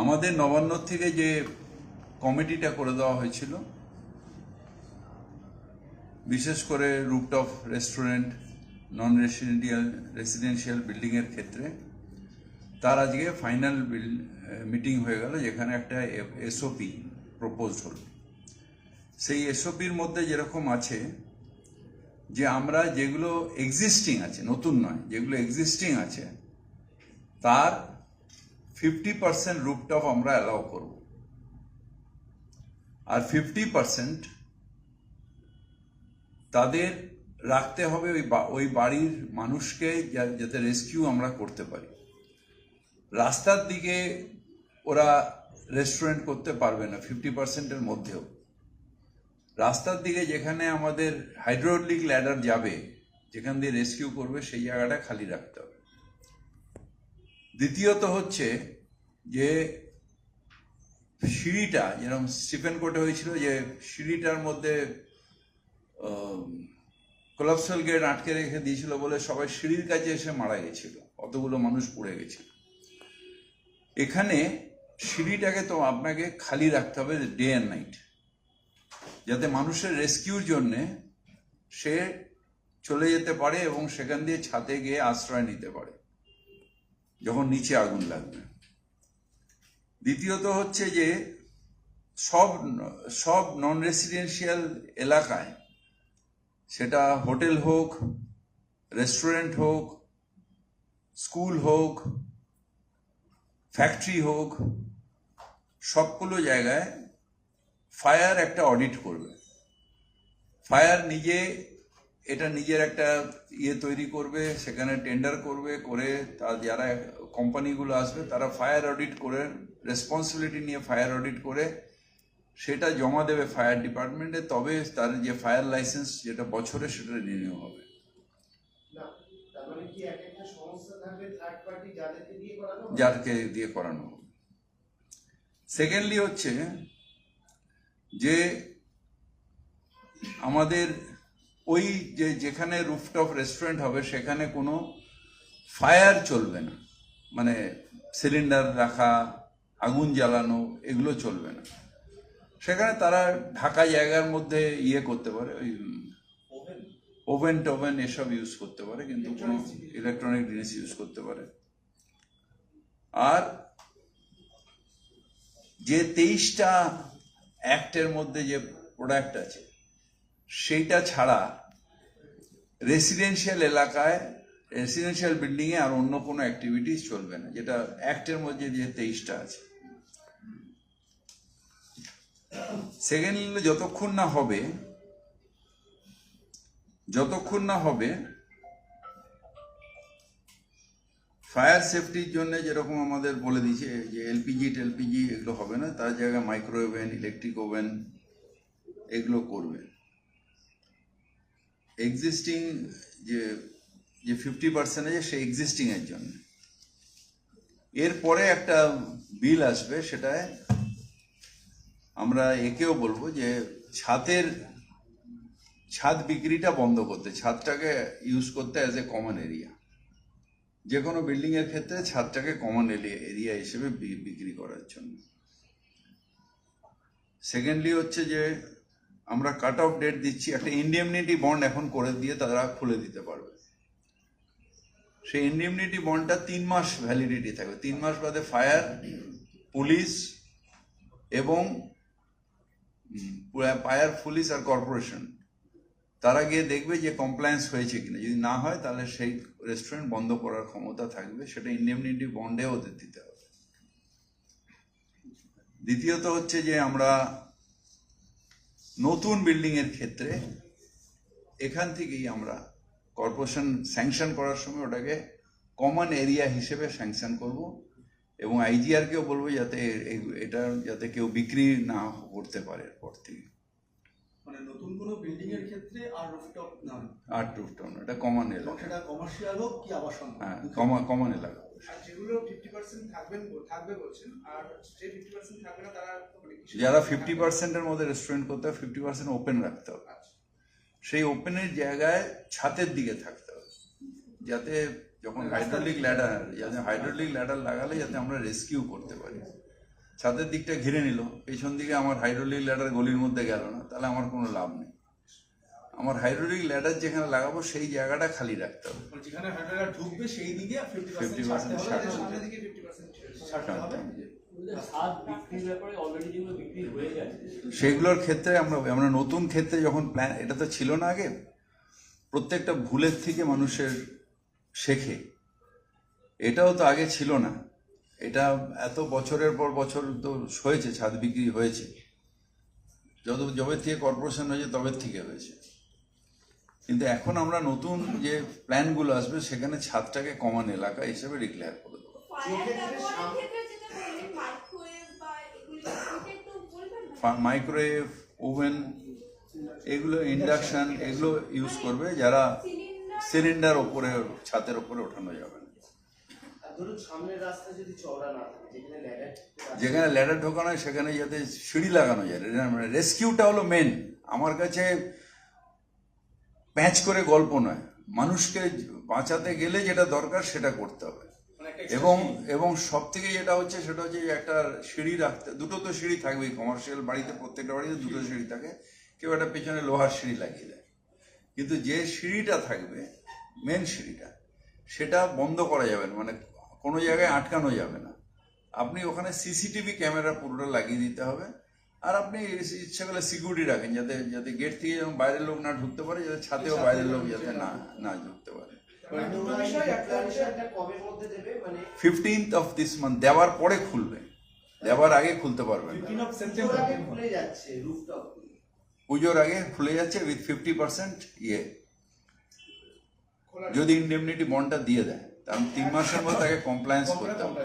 আমাদের নবান্ন থেকে যে কমিটিটা করে দেওয়া হয়েছিল, বিশেষ করে rooftop restaurant, non residential, residential বিল্ডিংয়ের ক্ষেত্রে, তার আজকে ফাইনাল মিটিং হয়ে গেল যেখানে একটা এসওপি প্রপোজ হলো সেই এসওপির মধ্যে যেরকম আছে যে আমরা যেগুলো এক্সিস্টিং আছে, নতুন নয়, যেগুলো এক্সিস্টিং আছে, তার ফিফটি পার্সেন্ট রুপটপ আমরা অ্যালাউ করব। আর ফিফটি পার্সেন্ট তাদের রাখতে হবে ওই ওই বাড়ির মানুষকে যাতে রেস্কিউ আমরা করতে পারি। রাস্তার দিকে ওরা রেস্টুরেন্ট করতে পারবে না ফিফটি পার্সেন্টের মধ্যেও। রাস্তার দিকে যেখানে আমাদের হাইড্রোলিক ল্যাডার যাবে, যেখান দিয়ে রেস্কিউ করবে, সেই জায়গাটা খালি রাখতে হবে। দ্বিতীয়ত হচ্ছে যে সিঁড়িটা, যেরকম স্টিফেন কোর্টে হয়েছিল যে সিঁড়িটার মধ্যে কোলাপসাল গেট আটকে রেখে দিয়েছিল বলে সবাই সিঁড়ির কাছে এসে মারা গেছিল। অতগুলো মানুষ পড়ে গেছিল। এখানে সিঁড়িটাকে তো আপনাকে খালি রাখতে হবে ডে অ্যান্ড নাইট, যাতে মানুষের রেস্কিউর জন্যে সে চলে যেতে পারে এবং সেখান দিয়ে ছাদে গিয়ে আশ্রয় নিতে পারে। যখন নিচে আগুন লাগবে। দ্বিতীয়ত হচ্ছে যে, সব সব নন রেসিডেন্সিয়াল এলাকায়, সেটা হোটেল হোক, রেস্টুরেন্ট হোক, স্কুল হোক, ফ্যাক্টরি হোক, সবগুলো জায়গায় ফায়ার একটা অডিট করবে। ফায়ার নিজে এটা নিজের একটা ইয়ে তৈরি করবে সেখানে টেন্ডার করবে করে তার যারা কোম্পানিগুলো আসবে তারা ফায়ার অডিট করে রেসপন্সিবিলিটি নিয়ে ফায়ার অডিট করে সেটা জমা দেবে ফায়ার ডিপার্টমেন্টে তবে তার যে ফায়ার লাইসেন্স যেটা বছরে সেটা রিনিউ হবে মানে? যারকে দিয়ে করানো হবে সেকেন্ডলি হচ্ছে যে আমাদের ওই যে যেখানে রুফটপ রেস্টুরেন্ট হবে সেখানে কোনো ফায়ার চলবে না। মানে সিলিন্ডার রাখা আগুন জ্বালানো এগুলো চলবে না। সেখানে তারা ঢাকা জায়গার মধ্যে ইয়ে করতে পারে ওই ওভেন টোভেন এসব ইউজ করতে পারে কিন্তু কোনো ইলেকট্রনিক জিনিস ইউজ করতে পারে। আর যে তেইশটা অ্যাক্টের মধ্যে যে প্রোডাক্ট আছে সেইটা ছাড়া রেসিডেন্সিয়াল এলাকায় রেসিডেন্সিয়াল বিল্ডিংয়ে আর অন্য কোনো অ্যাক্টিভিটিস চলবে না, যেটা অ্যাক্টের মধ্যে যে তেইশটা আছে। সেকেন্ডলি যতক্ষণ না হবে, যতক্ষণ না হবে ফায়ার সেফটির জন্য যেরকম আমাদের বলে দিয়েছে, যে এলপিজি টেলপিজি এগুলো হবে না, তার জায়গায় মাইক্রো ওভেন ইলেকট্রিক ওভেন এগুলো করবে। এক্সিস্টিং যে যে ফিফটি পার্সেন্ট আছে, সেই এক্সিস্টিং এর জন্য। এরপরে একটা বিল আসবে, সেটায় আমরা একেও বলব যে, ছাদের, ছাদ বিক্রিটা বন্ধ করতে, ছাদটাকে ইউজ করতে অ্যাজ এ কমন এরিয়া যে কোনো বিল্ডিং এর ক্ষেত্রে ছাদটাকে কমন এরিয়া হিসেবে বিক্রি করার জন্য। সেকেন্ডলি হচ্ছে যে আমরা কাট অফ ডেট দিচ্ছি। একটা ইন্ডিমনিটি বন্ড এখন করে দিয়ে তারা খুলে দিতে পারবে। সেই ইন্ডিমনিটি বন্ডটা তিন মাস ভ্যালিডিটি থাকবে। তিন মাস বাদে ফায়ার পুলিশ এবং ফায়ার পুলিশ আর কর্পোরেশন তারা গিয়ে দেখবে যে কমপ্লায়েন্স হয়েছে কিনা। যদি না হয়, তাহলে সেই রেস্টুরেন্ট বন্ধ করার ক্ষমতা থাকবে। সেটা ইন্ডেমনিটি বন্ডে ওদের দিতে হবে। দ্বিতীয়ত হচ্ছে যে আমরা নতুন বিল্ডিং এর ক্ষেত্রে এখান থেকেই আমরা কর্পোরেশন স্যাংশন করার সময় ওটাকে কমন এরিয়া হিসেবে স্যাংশন করব এবং আইজিআরকেও বলব যাতে এটা যাতে কেউ বিক্রি না করতে পারে এরপর থেকে। মানে নতুন কোনো বিল্ডিং এর ক্ষেত্রে আর রুফটপ নয় আর টুফটাউন এটা কমন এবং এলাকা সেটা কমার্শিয়াল হোক কি আবাসন হ্যাঁ কমন এলাকা। যেগুলো ফিফটি পার্সেন্ট থাকবেন থাকবে বলছেন আর যে ফিফটি পার্সেন্ট থাকবে না তারা মানে যারা ফিফটি পার্সেন্টের মধ্যে রেস্টুরেন্ট করতে হবে ফিফটি পার্সেন্ট ওপেন রাখতে হবে। আচ্ছা। সেই ওপেনের জায়গায় ছাতের দিকে থাকতে হবে যাতে যখন হাইড্রোলিক ল্যাডার যাতে হাইড্রোলিক ল্যাডার লাগালে যাতে আমরা রেস্কিউ করতে পারি। ছাদের দিকটা ঘিরে নিল পেছন দিকে আমার হাইড্রোলিক ল্যাডার গলির মধ্যে গেল না তাহলে আমার কোনো লাভ নেই। আমার হাইড্রোলিক ল্যাডার যেখানে লাগাবো সেই জায়গাটা খালি রাখতে হবে। যেখানে হাইড্রোলা ঢুকবে সেই দিকে 50% পার্সেন্ট ছাড়তে হবে। সামনের দিকে ফিফটি পার্সেন্ট ছাড়তে হবে। সাত বিক্রির ব্যাপারে অলরেডি যেগুলো বিক্রি হয়ে গেছে সেগুলোর ক্ষেত্রে আমরা আমরা নতুন ক্ষেত্রে যখন প্ল্যান এটা তো ছিল না আগে প্রত্যেকটা ভুলের থেকে মানুষের শেখে। এটাও তো আগে ছিল না। এটা এত বছরের পর বছর তো হয়েছে ছাদ বিক্রি হয়েছে। যত যবে থেকে কর্পোরেশন হয়েছে তবে থেকে হয়েছে। কিন্তু এখন আমরা নতুন যে প্ল্যানগুলো আসবে সেখানে ছাদটাকে কমান এলাকা হিসেবে ডিক্লেয়ার করে দেবো। মাইক্রোওয়েভ বা এগুলি এটা একটু বলবেন না মাইক্রোওয়েভ ওভেন এগুলো ইন্ডাকশন এগুলো ইউজ করবে যারা সিলিন্ডার ওপরে ছাদের ওপরে ওঠানো যাবে না। আর ধরুন সামনের রাস্তা যদি চওড়া না থাকে যেখানে ল্যাডার ঢোকানো হয় সেখানে যাতে সিঁড়ি লাগানো যায়। মানে রেস্কিউটা হলো মেন আমার কাছে প্যাঁচ করে গল্প নয়। মানুষকে বাঁচাতে গেলে যেটা দরকার সেটা করতে হবে। মানে এবং এবং সব থেকে যেটা হচ্ছে সেটা হচ্ছে একটা সিঁড়ি রাখতে দুটো তো সিঁড়ি থাকবেই কমার্শিয়াল বাড়িতে প্রত্যেকটা বাড়িতে দুটো সিঁড়ি। থাকে। কেউ একটা পেছনে লোহার সিঁড়ি লাগিয়ে দেয়। কিন্তু যে সিঁড়িটা থাকবে মেন সিঁড়িটা সেটা বন্ধ করা যাবে না। মানে কোনো জায়গায় আটকানো যাবে না। আপনি ওখানে সিসিটিভি ক্যামেরা পুরোটা লাগিয়ে দিতে হবে। আর আপনি ইচ্ছা করলে সিকিউরিটি রাখেন যাতে যাতে গেট থেকে যেমন বাইরের লোক না ঢুকতে পারে যাতে ছাদেও বাইরের লোক যাতে না না ঢুকতে পারে। ফিফটিন্থ অফ দিস মান্থ দেওয়ার পরে খুলবে। দেওয়ার আগে খুলতে পারবেন। পুজোর আগে খুলে যাচ্ছে রুফটপ পুজোর আগে খুলে যাচ্ছে উইথ ফিফটি পার্সেন্ট ইয়ে। যদি ইন্ডেমনিটি বন্ডটা দিয়ে দেয় কারণ তিন মাসের মধ্যে তাকে কমপ্লায়েন্স করতে হবে।